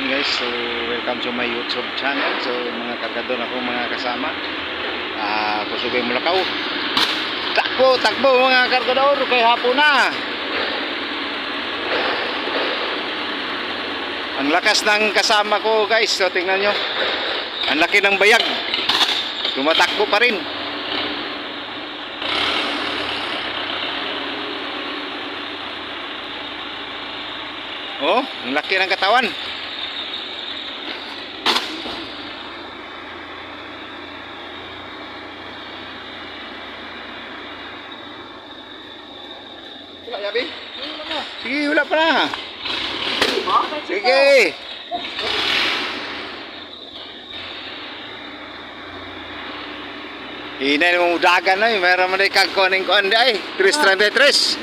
hapon guys. So welcome to my YouTube channel. So mga kargador ako mga kasama. Ah, kusugay Mulakaw. Takbo, takbo mga kargador kay hapon na. Ang lakas ng kasama ko guys. So tingnan nyo. Ang laki ng bayag. Tumatakbo pa rin. Oh, ang laki ng katawan. Yabi? Sige, wala pa na. Sige. Hinay mo dagan na. Meron man ay kagkoning ko andi ay. 333.